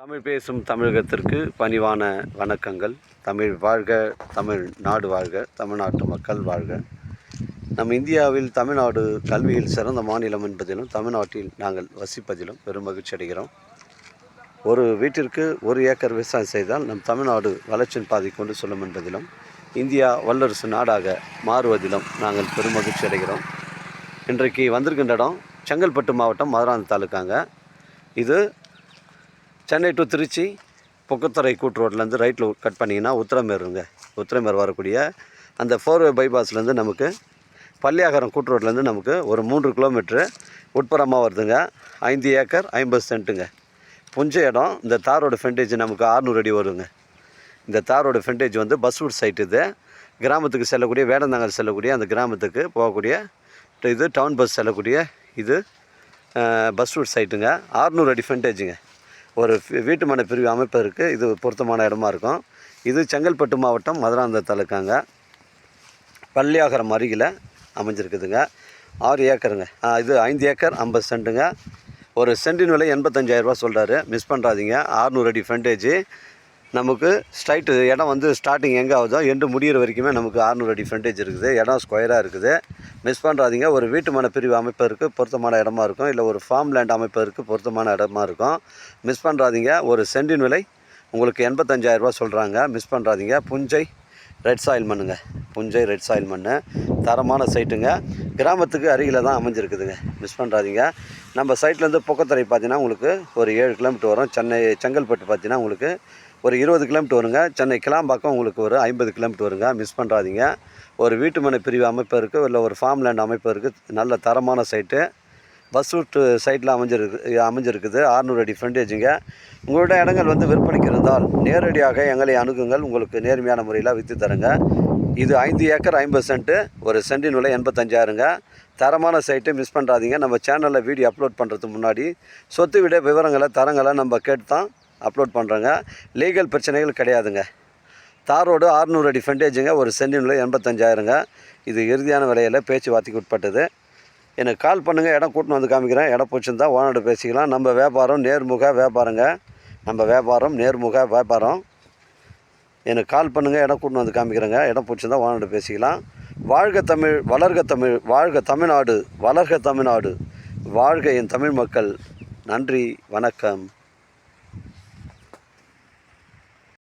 தமிழ் பேசும் தமிழகத்திற்கு பணிவான வணக்கங்கள். தமிழ் வாழ்க தமிழ் நாடு வாழ்க தமிழ்நாட்டு மக்கள் வாழ்க. நம் இந்தியாவில் தமிழ்நாடு கல்வியில் சிறந்த மாநிலம் என்பதிலும் தமிழ்நாட்டில் நாங்கள் வசிப்பதிலும் பெரும் மகிழ்ச்சி அடைகிறோம். ஒரு வீட்டிற்கு ஒரு ஏக்கர் விவசாயம் செய்தால் நம் தமிழ்நாடு வளர்ச்சியின் பாதை கொண்டு செல்லும் என்பதிலும் இந்தியா வல்லரசு நாடாக மாறுவதிலும் நாங்கள் பெரும் மகிழ்ச்சி அடைகிறோம். இன்றைக்கு வந்திருக்கின்ற இடம் செங்கல்பட்டு மாவட்டம் மதுராந்த தாலுக்காங்க. இது சென்னை டு திருச்சி பொக்குத்துறை கூட்டு ரோட்லேருந்து ரைட்டில் கட் பண்ணிங்கன்னா உத்திரமேருங்க. உத்திரமேர் வரக்கூடிய அந்த ஃபோர்வே பைபாஸ்லேருந்து நமக்கு பள்ளியாகரம் கூட்டு ரோட்லேருந்து நமக்கு ஒரு மூன்று கிலோமீட்ரு உட்புறமாக வருதுங்க. ஐந்து ஏக்கர் ஐம்பது சென்ட்டுங்க. புஞ்ச இடம் இந்த தாரோட ஃப்ரண்டேஜ் நமக்கு 600 அடி வருங்க. இந்த தாரோட ஃப்ரண்டேஜ் வந்து பஸ் ரூட் சைட் இது. கிராமத்துக்கு செல்லக்கூடிய வேடந்தாங்கல் செல்லக்கூடிய அந்த கிராமத்துக்கு போகக்கூடிய இது டவுன் பஸ் செல்லக்கூடிய இது பஸ் ரூட் சைட்டுங்க 600 அடி ஃப்ரண்டேஜுங்க ஒரு வீட்டு மனை பிரிவு அமைப்பதற்கு இது பொருத்தமான இடமா இருக்கும். இது செங்கல்பட்டு மாவட்டம் மதுராந்த தாலுக்காங்க. பள்ளியாகரம் அருகில் அமைஞ்சிருக்குதுங்க. ஆறு ஏக்கருங்க. இது ஐந்து ஏக்கர் ஐம்பது சென்ட்டுங்க ஒரு சென்டின் விலை எண்பத்தஞ்சாயிரரூபா சொல்கிறாரு மிஸ் பண்ணுறாதீங்க 600 அடி ஃப்ரண்டேஜ் நமக்கு ஸ்ட்ரைட்டு இடம் வந்து ஸ்டார்டிங் எங்கே ஆகுதோ எண்டு முடிகிற வரைக்குமே நமக்கு 600 அடி ஃப்ரண்டேஜ் இருக்குது. இடம் ஸ்கொயராக இருக்குது. மிஸ் பண்ணுறாதீங்க ஒரு வீட்டு மன பிரிவு அமைப்பதற்கு பொருத்தமான இடமா இருக்கும். இல்லை ஒரு ஃபார்ம் லேண்ட் அமைப்பதற்கு பொருத்தமான இடமா இருக்கும். மிஸ் பண்ணுறாதீங்க ஒரு சென்டின் விலை உங்களுக்கு எண்பத்தஞ்சாயிரரூபா சொல்கிறாங்க மிஸ் பண்ணுறாதீங்க புஞ்சை ரெட் சாயில் மண்ணுங்க. புஞ்சை ரெட் சாயில் மண் தரமான சைட்டுங்க கிராமத்துக்கு அருகில் தான் அமைஞ்சிருக்குதுங்க. மிஸ் பண்ணுறாதீங்க நம்ம சைட்லேருந்து பொக்கத்துறை பார்த்தீங்கன்னா உங்களுக்கு ஒரு ஏழு கிலோமீட்டர் வரும். சென்னை செங்கல்பட்டு பார்த்தீங்கன்னா உங்களுக்கு ஒரு இருபது கிலோமீட்டர் வருங்க. சென்னை கிளாம்பாக்கம் உங்களுக்கு ஒரு ஐம்பது கிலோமீட்டர் வருங்க. மிஸ் பண்ணுறாதீங்க ஒரு வீட்டு மனை பிரிவு அமைப்பு இருக்குது இல்லை ஒரு ஃபார்ம் லேண்ட் அமைப்பு இருக்குது நல்ல தரமான சைட்டு பஸ் ரூட் சைட்டில் அமைஞ்சிருக்கு அமைஞ்சிருக்குது. 600 அடி ஃப்ரண்டேஜுங்க உங்களோட இடங்கள் வந்து விற்பனைக்கு இருந்தால் நேரடியாக எங்களை அணுகுங்கள். உங்களுக்கு நேர்மையான முறையில் விற்று தரேங்க. இது ஐந்து ஏக்கர் ஐம்பது சென்ட்டு ஒரு சென்டின் விலை எண்பத்தஞ்சாயிரங்க. தரமான சைட்டை மிஸ் பண்ணுறாதீங்க நம்ம சேனலில் வீடியோ அப்லோட் பண்ணுறதுக்கு முன்னாடி சொத்து விட விவரங்களை தரங்களை நம்ம கேட்டு தான் அப்லோட் பண்ணுறோங்க லீகல் பிரச்சனைகள் கிடையாதுங்க. தார் ரோடு 600 அடி ஃப்ரண்டேஜுங்க ஒரு சென்டின் விலை எண்பத்தஞ்சாயிரங்க. இது இறுதியான விலையில் பேச்சுவார்த்தைக்கு உட்பட்டது. எனக்கு கால் பண்ணுங்கள் இடம் கூட்டின்னு வந்து காமிக்கிறேன். இடம் பிடிச்சிருந்தா ஓனர்கிட்ட பேசிக்கலாம். நம்ம வியாபாரம் நேர்முக வியாபாரங்க. நம்ம வியாபாரம் நேர்முக வியாபாரம். எனக்கு கால் பண்ணுங்கள் இடம் கூட்டின்னு வந்து காமிக்கிறேங்க. இடம் பிடிச்சிருந்தா ஓனர்கிட்ட பேசிக்கலாம். வாழ்க தமிழ் வளர்க தமிழ் வாழ்க தமிழ்நாடு வளர்க தமிழ்நாடு வாழ்க என் தமிழ் மக்கள். நன்றி வணக்கம்.